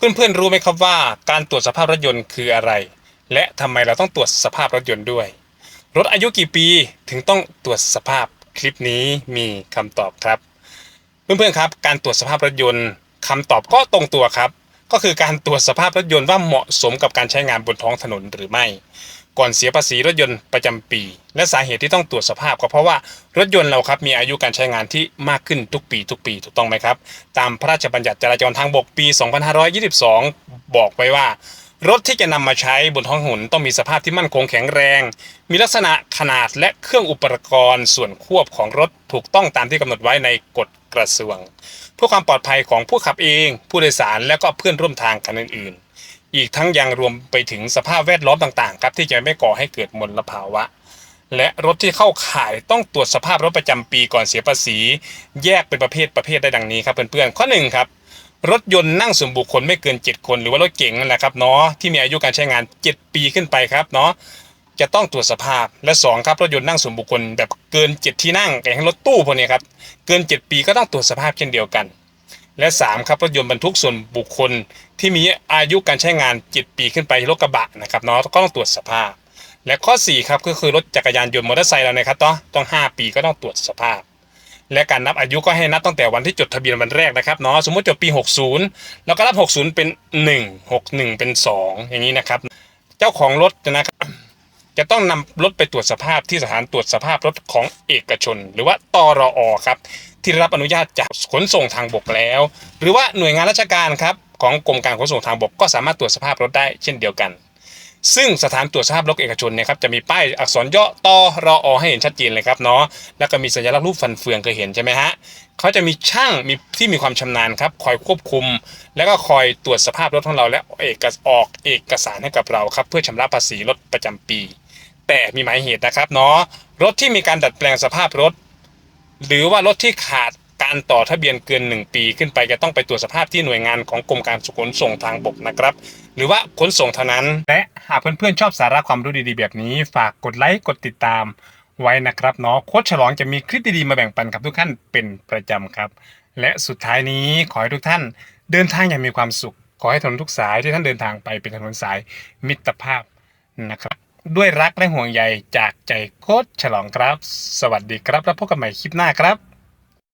เพื่อนๆรู้ไหมครับว่าการตรวจสภาพรถยนต์คืออะไร และทำไมเราต้องตรวจสภาพรถยนต์ด้วย รถอายุกี่ปีถึงต้องตรวจสภาพคลิปนี้มีคำตอบครับ เพื่อนๆครับการตรวจสภาพรถยนต์คำตอบก็ตรงตัวครับ ก็คือการตรวจสภาพรถยนต์ว่าเหมาะสมกับการใช้งานบนท้องถนนหรือไม่ ก่อนเสียภาษีรถยนต์ประจำปี และสาเหตุที่ต้องตรวจสภาพก็เพราะว่ารถยนต์เราครับมีอายุการใช้งานที่มากขึ้นทุกปี ทุกปีถูกต้องไหมครับ ตามพระราชบัญญัติจราจรทางบกปี 2522 บอกไว้ว่ารถที่จะนำมาใช้บนท้องถนนต้องมีสภาพที่มั่นคงแข็งแรง มีลักษณะขนาดและเครื่องอุปกรณ์ส่วนควบของรถถูกต้องตามที่กำหนดไว้ในกฎกระทรวง เพื่อความปลอดภัยของผู้ขับเอง ผู้โดยสารและก็เพื่อนร่วมทางกันอื่นๆ อีกทั้งยังรวมไปถึงสภาพแวดล้อมต่างๆครับที่จะไม่ก่อให้เกิดมลภาวะ และรถที่เข้าข่ายต้องตรวจสภาพรถประจำปีก่อนเสียภาษี แยกเป็นประเภทประเภทได้ดังนี้ครับเพื่อนๆข้อหนึ่งครับรถยนต์นั่งส่วนบุคคลไม่เกิน 7 คนหรือว่ารถเก๋งนั่นแหละครับเนาะที่มีอายุการใช้งาน 7 ปีขึ้นไปครับเนาะจะต้องตรวจสภาพและ2ครับรถยนต์นั่งส่วนบุคคลแบบเกิน 7 ที่นั่งอย่างรถตู้พวกนี้ครับเกิน 7 ปีก็ต้องตรวจสภาพเช่นเดียวกัน และ 3 ครับรถยนต์บรรทุกส่วนบุคคล ที่มีอายุการใช้งาน 7 ปีขึ้นไปรถกระบะนะครับเนาะก็ต้องตรวจสภาพ และข้อ 4 ครับก็คือรถจักรยานยนต์มอเตอร์ไซค์เรานะครับต้องต้อง 5 ปีก็ต้องตรวจสภาพ และการนับอายุก็ให้นับตั้งแต่วันที่จดทะเบียนวันแรกนะครับเนาะสมมติจดปี 60 แล้วก็นับ 60 เป็น 1 61 เป็น 2 อย่างนี้นะครับ เจ้าของรถนะครับ จะต้องนำรถไปตรวจสภาพที่สถานตรวจสภาพรถของเอกชน หรือว่าตรออครับ ที่รับอนุญาตจากขนส่งทางบกแล้ว หรือว่าหน่วยงานราชการครับของกรมการขนส่งทางบกก็สามารถตรวจสภาพรถได้เช่นเดียวกัน ซึ่งสถานตรวจสภาพรถเอกชนเนี่ยครับจะมีป้ายอักษรย่อตอรออให้เห็นชัดเจนเลยครับเนาะแล้วก็มีสัญลักษณ์รูปฟันเฟืองเคยเห็นใช่ไหมฮะเขาจะมีช่างมีที่มีความชำนาญครับคอยควบคุม แล้วก็คอยตรวจสภาพรถของเราและเอกออกเอกสารให้กับเราครับเพื่อชำระภาษีรถประจำปี แต่มีหมายเหตุนะครับเนาะรถที่มีการดัดแปลงสภาพรถ หรือว่ารถที่ขาดการต่อทะเบียนเกิน 1 ปีขึ้นไปจะต้องไปตรวจสภาพที่หน่วยงานของกรมการขนส่งทางบกนะครับ หรือว่าขนส่งเท่านั้น และหากเพื่อนๆชอบสาระความรู้ดีๆแบบนี้ ฝากกดไลค์กดติดตามไว้นะครับเนาะโค้ชฉลองจะมีคลิปดีๆมาแบ่งปันกับทุกท่านเป็นประจำครับ และสุดท้ายนี้ขอให้ทุกท่านเดินทางอย่างมีความสุข ขอให้ถนนทุกสายที่ท่านเดินทางไปเป็นถนนสายมิตรภาพนะครับ ด้วยรักและห่วงใยจากใจโค้ชฉลองครับ สวัสดีครับ แล้วพบกันใหม่คลิปหน้าครับ